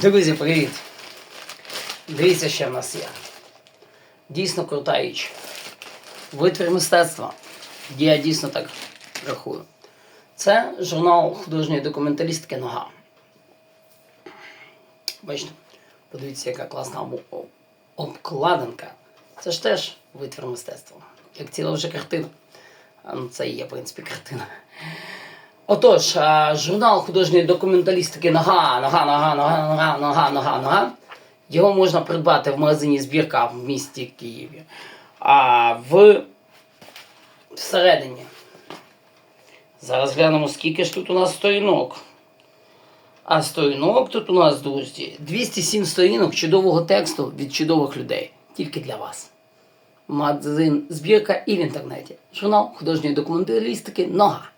Друзі, привіт! Дивіться, що в нас є. Дійсно крута річ. Витвір мистецтва. Я дійсно так рахую. Це журнал художньої документалістики Нога. Бачите, подивіться, яка класна обкладинка. Це ж теж витвір мистецтва. Як ціла вже картина. Ну, це і є, в принципі, картина. Отож, журнал художньої документалістики Нога, нога, нога, нога, нога, нога, нога, нога. Його можна придбати в магазині збірка в місті Києві. А в всередині. Зараз глянемо, скільки ж тут у нас сторінок. А сторінок тут у нас, друзі, 207 сторінок чудового тексту від чудових людей. Тільки для вас. Магазин збірка і в інтернеті. Журнал художньої документалістики Нога.